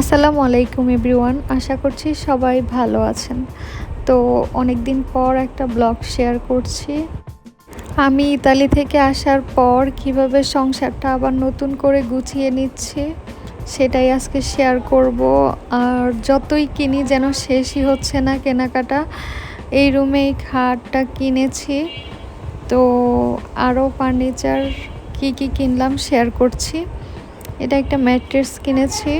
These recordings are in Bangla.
আসসালামু আলাইকুম এভরিওয়ান, আশা করছি সবাই ভালো আছেন। তো অনেক দিন পর একটা ব্লগ শেয়ার করছি। আমি ইতালি থেকে আসার পর কীভাবে সংসারটা আবার নতুন করে গুছিয়ে নিচ্ছি, সেটাই আজকে শেয়ার করব। আর যতই কিনি যেন শেষই হচ্ছে না কেনাকাটা, এই রুমে এই খাটটা কিনেছি। তো আরও ফার্নিচার কি কি কিনলাম শেয়ার করছি। এটা একটা ম্যাট্রেস কিনেছি।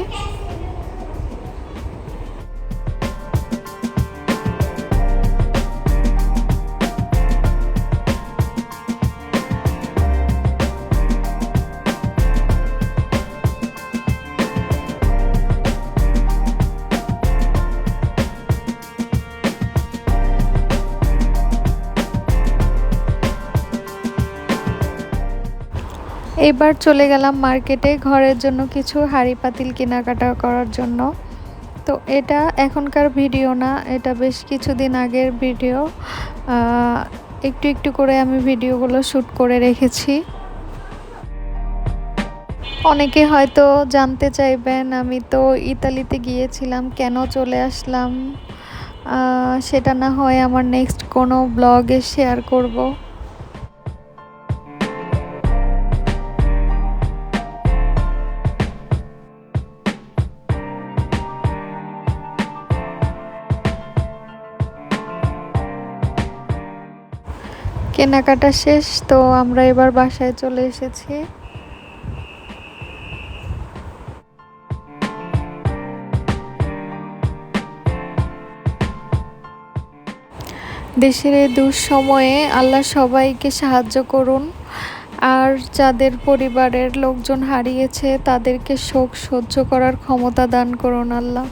এবার চলে গেলাম মার্কেটে ঘরের জন্য কিছু হাঁড়ি পাতিল কেনাকাটা করার জন্য। তো এটা এখনকার ভিডিও না, এটা বেশ কিছুদিন আগের ভিডিও। একটু একটু করে আমি ভিডিওগুলো শ্যুট করে রেখেছি। অনেকে হয়তো জানতে চাইবেন, আমি তো ইতালিতে গিয়েছিলাম, কেন চলে আসলাম? সেটা না হয় আমার নেক্সট কোনো ব্লগে শেয়ার করব। কেনাকাটা শেষ, তো আমরা এবার বাসায় চলে এসেছি। দেশের এই দুঃসময়ে আল্লাহ সবাইকে সাহায্য করুন, আর যাদের পরিবারের লোকজন হারিয়েছে তাদেরকে শোক সহ্য করার ক্ষমতা দান করুন আল্লাহ।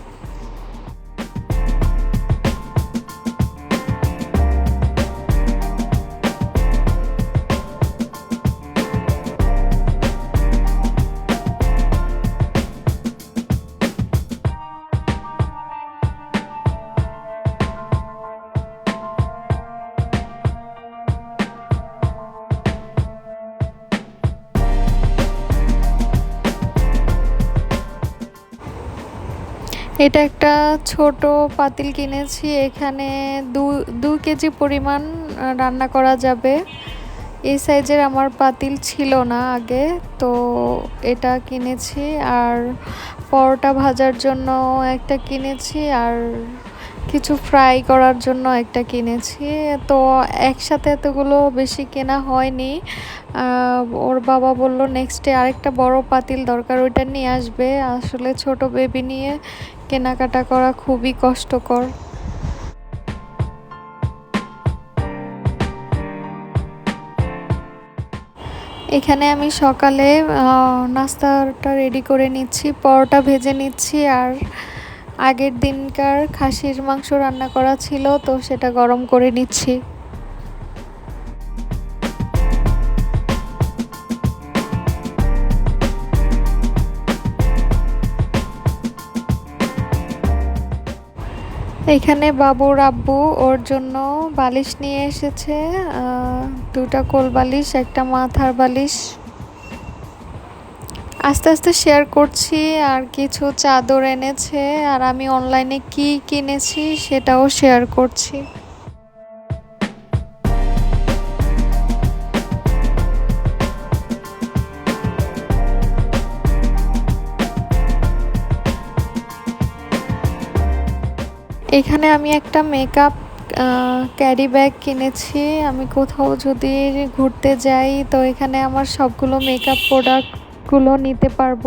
এটা একটা ছোট পাতিল কিনেছি, এখানে দু দু কেজি পরিমাণ রান্না করা যাবে। এই সাইজের আমার পাতিল ছিল না আগে, তো এটা কিনেছি আর পরোটা ভাজার জন্য একটা কিনেছি আর কিছু ফ্রাই করার জন্য একটা কিনেছি। তো একসাথে এতগুলো বেশি কেনা হয়নি। ওর বাবা বলল নেক্সটে আরেকটা বড় পাতিল দরকার, ওইটা নিয়ে আসবে। আসলে ছোট বেবি নিয়ে কেনাকাটা করা খুবই কষ্টকর। এখানে আমি সকালে নাস্তাটা রেডি করে নিচ্ছি, পরোটা ভেজে নিচ্ছি, আর আগের দিনকার খাসির মাংস রান্না করা ছিল, তো সেটা গরম করে নিচ্ছি। এখানে বাবুর আব্বু ওর জন্য বালিশ নিয়ে এসেছে দুটা কোল বালিশ, একটা মাথার বালিশ। আস্তে আস্তে শেয়ার করছি আর কিছু চাদর এনেছে আর আমি অনলাইনে কি কিনেছি সেটাও শেয়ার করছি। এখানে আমি একটা মেকআপ ক্যারি ব্যাগ কিনেছি। আমি কোথাও যদি ঘুরতে যাই, তো এখানে আমার সবগুলো মেকআপ প্রোডাক্টগুলো নিতে পারব।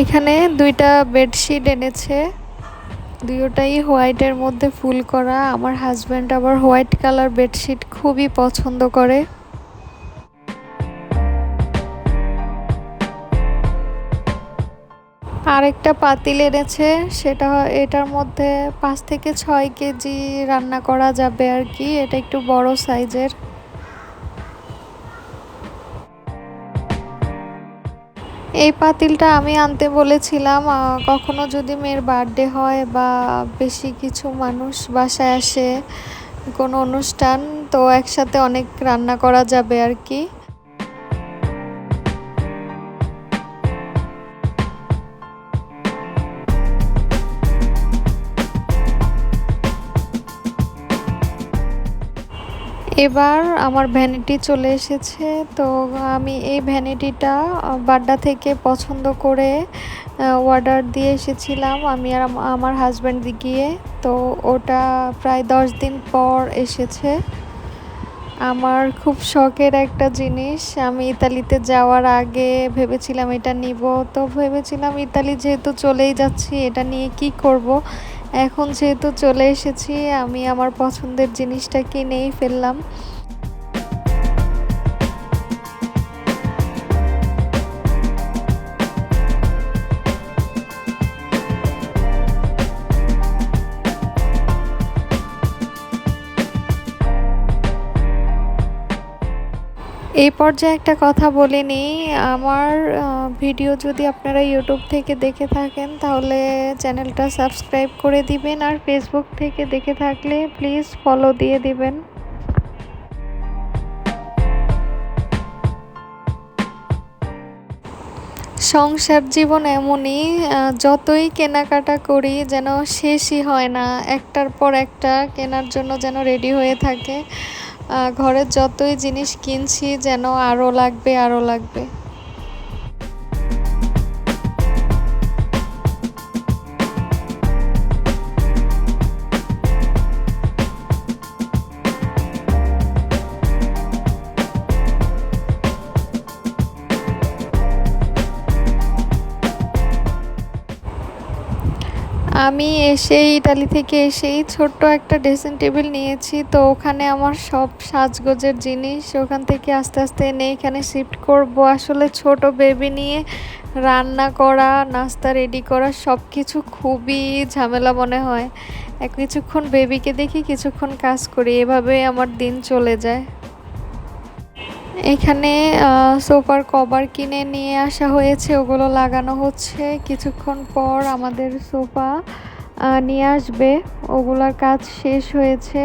এখানে দুইটা বেডশিট এনেছে। দুটোটাই হোয়াইটের মধ্যে ফুল করা। আমার হাজব্যান্ড আবার হোয়াইট কালার বেডশিট খুবই পছন্দ করে। আরেকটা পাতিল এনেছে। সেটা এটার মধ্যে পাঁচ থেকে ছয় কেজি রান্না করা যাবে আর কি। এটা একটু বড় সাইজের। এই পাতিলটা আমি আনতে বলেছিলাম কখনো যদি মেয়ের বার্থডে হয় বা বেশি কিছু মানুষ বাসায় আসে কোনো অনুষ্ঠান, তো একসাথে অনেক রান্না করা যাবে আর কি। এবার আমার ভ্যানিটি চলে এসেছে, তো আমি এই ভ্যানিটিটা বাড্ডা থেকে পছন্দ করে অর্ডার দিয়ে এসেছিলাম। আমি আর আমার হাজব্যান্ড গিয়ে, তো ওটা প্রায় দশ দিন পর এসেছে। আমার খুব শখের একটা জিনিস, আমি ইতালিতে যাওয়ার আগে ভেবেছিলাম এটা নিব, তো ভেবেছিলাম ইতালি যেহেতু চলেই যাচ্ছি, এটা নিয়ে কি করব? এখন যেহেতু চলে এসেছি আমি আমার পছন্দের জিনিসটা কিনেই ফেললাম। এই পর্যায়ে একটা কথা বলে নিই। আমার ভিডিও যদি আপনারা ইউটিউব থেকে দেখে থাকেন, তাহলে চ্যানেলটা সাবস্ক্রাইব করে দিবেন আর ফেসবুক থেকে দেখে থাকলে প্লিজ ফলো দিয়ে দিবেন। সংসার জীবন এমনই যতই কেনাকাটা করি যেন শেষই হয় না, একটার পর একটা কেনার জন্য যেন রেডি হয়ে থাকে। ঘরের যতই জিনিস কিনছি যেন আরও লাগবে আরও লাগবে। আমি এসেই ইতালি থেকে এসেই ছোট্ট একটা ড্রেসিং টেবিল নিয়েছি। তো ওখানে আমার সব সাজগোজের জিনিস, ওখান থেকে আস্তে আস্তে এনে এখানে শিফট করব। আসলে ছোট বেবি নিয়ে রান্না করা, নাস্তা রেডি করা সব কিছু খুবই ঝামেলা মনে হয়। এক কিছুক্ষণ বেবিকে দেখি, কিছুক্ষণ কাজ করি। এভাবে আমার দিন চলে যায়। এখানে সোফার কভার কিনে নিয়ে আসা হয়েছে। ওগুলো লাগানো হচ্ছে। কিছুক্ষণ পর আমাদের সোফা নিয়ে আসবে। ওগুলোর কাজ শেষ হয়েছে।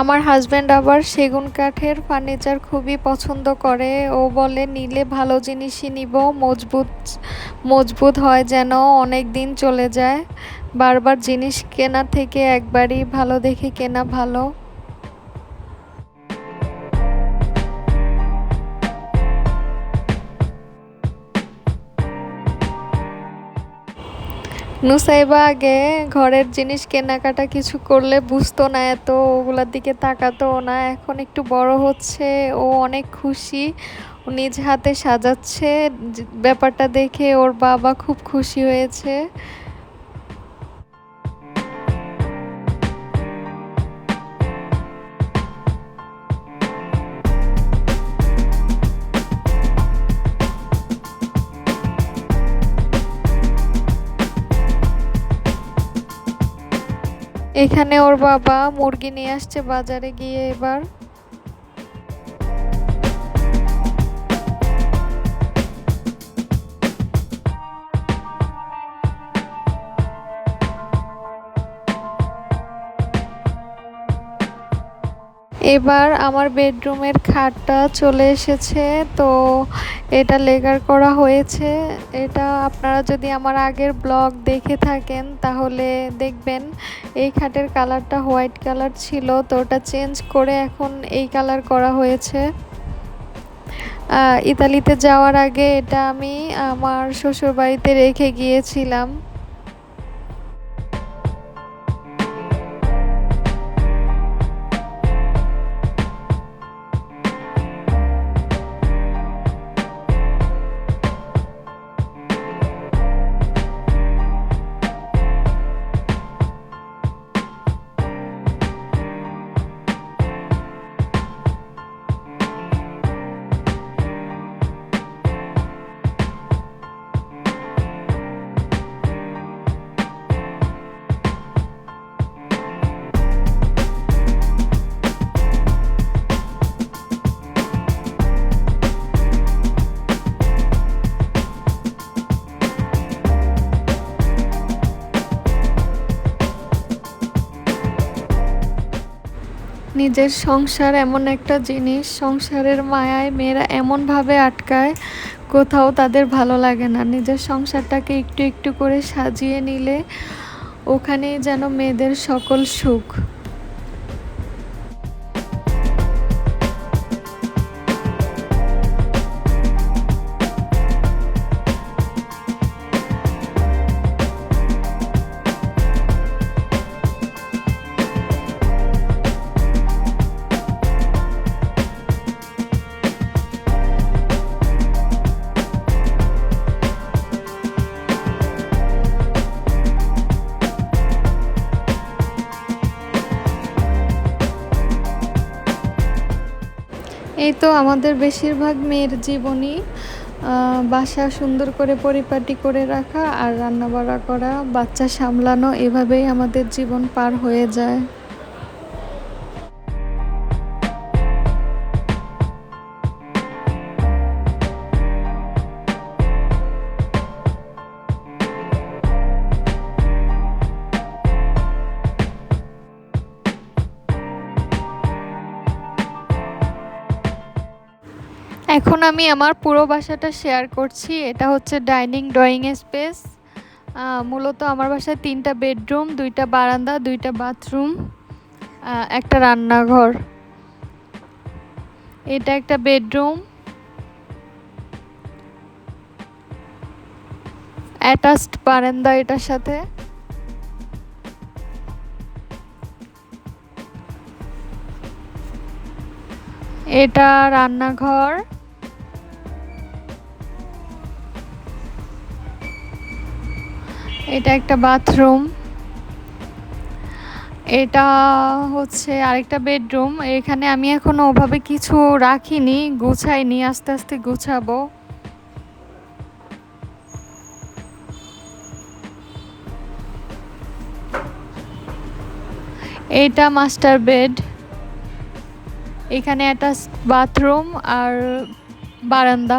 আমার হাজব্যান্ড আবার সেগুন কাঠের ফার্নিচার খুবই পছন্দ করে। ও বলে, নিলে ভালো জিনিসই নিব, মজবুত মজবুত হয় যেন অনেক দিন চলে যায়। বারবার জিনিস কেনা থেকে একবারই ভালো দেখে কেনা ভালো। নুসাইবা আগে ঘরের জিনিস কেনাকাটা কিছু করলে বুঝতো না এত, ওগুলার দিকে তাকাতো না। এখন একটু বড় হচ্ছে, ও অনেক খুশি নিজ হাতে সাজাচ্ছে। ব্যাপারটা দেখে ওর বাবা খুব খুশি হয়েছে। এখানে ওর বাবা মুরগি নিয়ে আসছে বাজারে গিয়ে এবার। এবার আমার বেডরুমের খাটটা চলে এসেছে, তো এটা লেগার করা হয়েছে। এটা আপনারা যদি আমার আগের ব্লগ দেখে থাকেন, তাহলে দেখবেন এই খাটের কালারটা হোয়াইট কালার ছিল, তো ওটা চেঞ্জ করে এখন এই কালার করা হয়েছে। ইতালিতে যাওয়ার আগে এটা আমি আমার শ্বশুর বাড়িতে রেখে গিয়েছিলাম। নিজের সংসার এমন একটা জিনিস, সংসারের মায়ায় মেয়েরা এমনভাবে আটকায়, কোথাও তাদের ভালো লাগে না। নিজের সংসারটাকে একটু একটু করে সাজিয়ে নিলে ওখানেই যেন মেয়েদের সকল সুখ। এই তো আমাদের বেশিরভাগ মেয়ের জীবনই বাসা সুন্দর করে পরিপাটি করে রাখা আর রান্নাবাড়া করা, বাচ্চা সামলানো, এভাবেই আমাদের জীবন পার হয়ে যায়। এখন আমি আমার পুরো বাসাটা শেয়ার করছি। এটা হচ্ছে ডাইনিং ড্রয়িং স্পেস মূলত আমার বাসায় তিনটা বেডরুম দুইটা বারান্দা, দুইটা বাথরুম একটা রান্নাঘর। এটা একটা বেডরুম অ্যাটাচড বারান্দা এটার সাথে। এটা রান্নাঘর। এটা একটা বাথরুম এটা হচ্ছে আরেকটা বেডরুম এখানে আমি এখনও ওভাবে কিছু রাখিনি, গুছাইনি, আস্তে আস্তে গুছাবো। এটা মাস্টার বেড এখানে একটা বাথরুম আর বারান্দা।